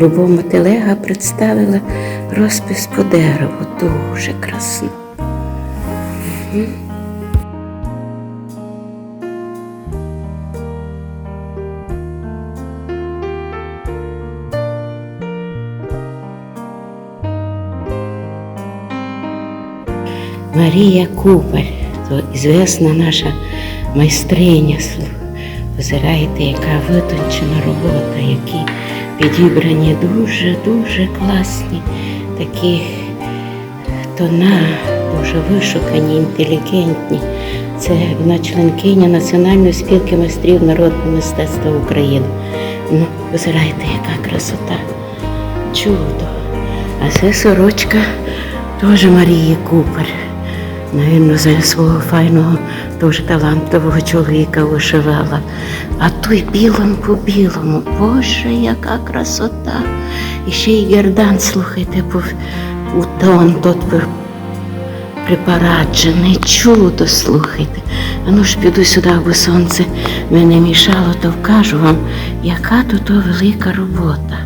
Любов Мотилега представила розпис по дереву. Дуже красно. Марія Купер, то ізвісна наша майстриня. Позираєте, яка витончена робота, які підібрані дуже-дуже класні такі тона, дуже вишукані, інтелігентні. Це вона членкиня Національної спілки майстрів народного мистецтва України. Ну, позирайте, яка красота. Чудо. А це сорочка теж Марії Купер. Навірно, за свого файного, дуже талантливого чоловіка вишивала. А той білим по білому. Боже, яка красота. І ще й гердан, слухайте, по, у тон тот пер- припараджений, чудо, слухайте. А ну ж піду сюди, бо сонце мене мішало, то вкажу вам, яка тут велика робота.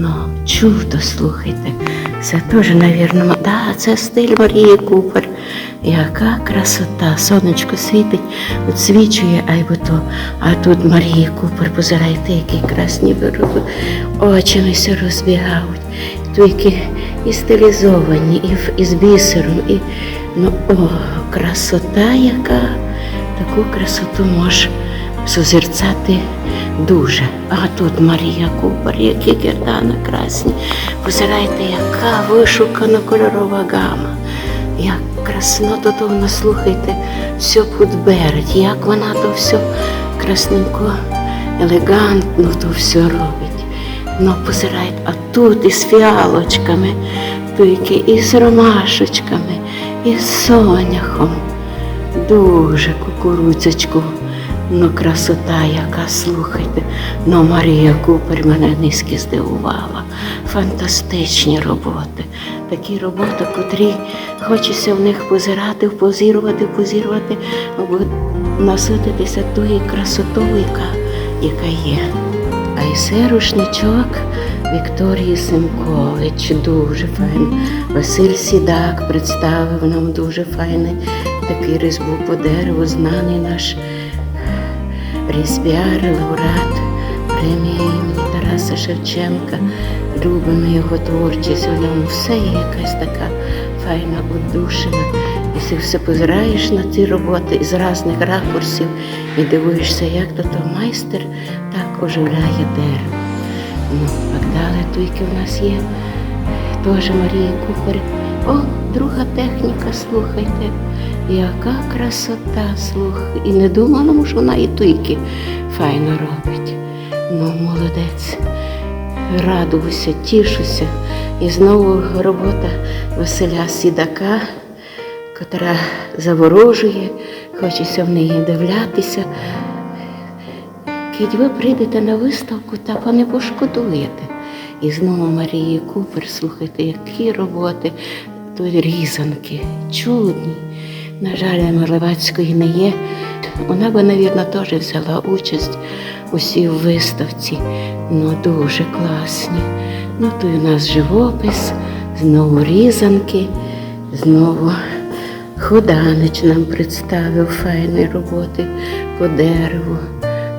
Ну, чудо, слухайте. Це теж, навірно, да, це стиль Марії Купер. Яка красота, сонечко світить, відсвічує, айбо то. А тут Марії Купер, позирайте, які красні вироби, очами все розбігають. Тільки і стилізовані, і, і з бісером, і ну, о, красота яка. Таку красоту може созерцати дуже. А тут Марія Купер, які гердани красні. Позирайте, яка вишукана кольорова гама. Як красно то воно, слухайте, все підберуть, як вона то все красненько, елегантно то все робить. Ну, позирайте, а тут із фіалочками, тільки і з ромашечками, і з соняхом. Дуже кукурудзочку. Ну, красота, яка, слухайте. Ну, Марія Купер мене низьки здивувала. Фантастичні роботи. Такі роботи, котрі хочеться в них позирати, позірувати, позірувати, або насититися тою красотою, яка, яка є. А й це рушничок Вікторії Семкович, дуже файний. Василь Сідак представив нам дуже файний такий різьбу по дереву, знаний наш різьбяр, лауреат премії імені Тараса Шевченка. Любимо його творчість, у ньому все є якась така файна удушена. І ти все позираєш на ці роботи з різних ракурсів і дивуєшся, як то то майстер так оживляє дерево. Ну, так тільки в нас є теж Марія Купер. О, друга техніка, слухайте, яка красота, слух. І не думала, що вона і тільки файно робить. Ну, молодець. Радуюся, тішуся. І знову робота Василя Сідака, котра заворожує, хочеться в неї дивлятися. Кіть ви прийдете на виставку, ви не пошкодуєте. І знову Марії Купер, слухайте, які роботи, то різанки, чудні. На жаль, Милевацької не є. Вона би, мабуть, теж взяла участь усі в виставці. Ну, дуже класні. Ну, то у нас живопис, знову різанки, знову Худанич нам представив файні роботи по дереву.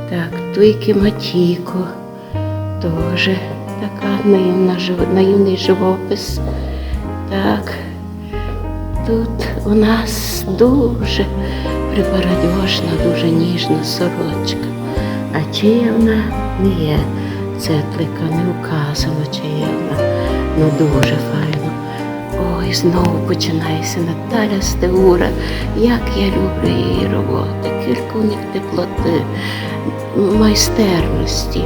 Так, Туйки Матіко, теж така наївний живопис. Так, тут у нас дуже припарадьошна, дуже ніжна сорочка. А чия вона не є. Цетлика не вказано, чия вона. Ну дуже файно. Ой, знову починається Наталя Стеура. Як я люблю її роботи, кілька у них теплоти, майстерності,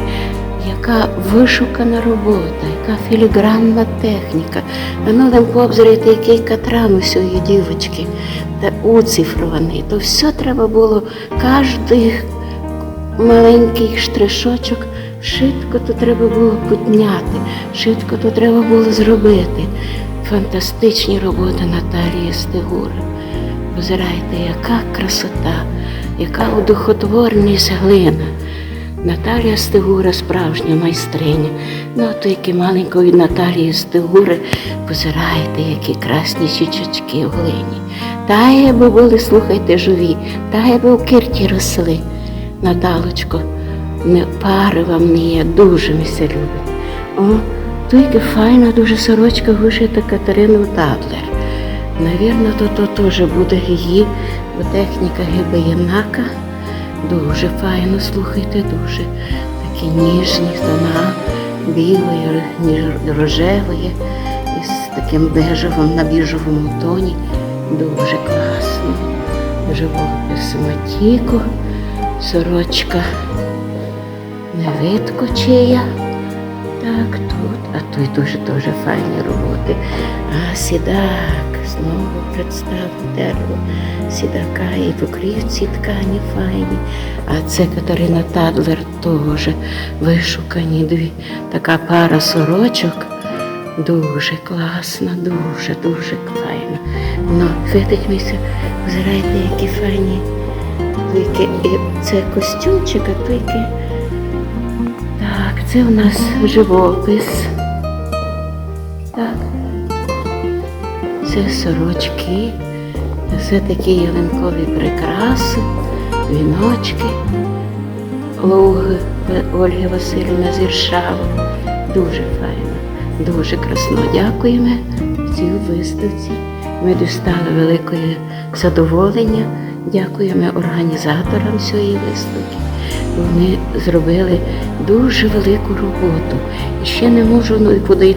яка вишукана робота, яка філігранна техніка. Ну там пообзрити, який катран у цієї дівочки, та уцифрований. То все треба було кожний маленький штришочок. Шитко то треба було підняти, шитко то треба було зробити. Фантастичні роботи Наталії Стегури. Позирайте, яка красота, яка удохотворність глина. Наталія Стегура справжня майстриня. Ну, а тільки маленької Наталії Стегури позирайте, які красні щічочки в глині. Та би були, слухайте, живі, та би в кирті росли. Наталочко, не пари вам не є, дуже ми се любить. О, тільки файна дуже сорочка вишита Катерину Тадлер. Навірно, то, то теж буде її, бо техніка гибеєнака. Дуже файно, слухайте, дуже такі ніжні тона, білої, ніж- рожевої, з таким бежевим на біжовому тоні. Дуже класно. Живопис Матіко, сорочка не видко чия. Так, тут, а тут дуже дуже файні роботи. А сідак, знову представив дерево сідака і покрівці ткані файні. А це Катерина Тадлер теж вишукані дві. Така пара сорочок. Дуже класна, дуже, дуже файна. Ну, видить мися, взирайте, які файні. Тільки і це костюмчик, а тільки. Так, це у нас живопис. Це сорочки, це такі ялинкові прикраси, віночки. Луги Ольги Васильівна з Іршави. Дуже файно, дуже красно. Дякуємо цій виставці. Ми дістали великої задоволення. Дякуємо організаторам цієї виставки. Вони зробили дуже велику роботу. І ще не можу подойти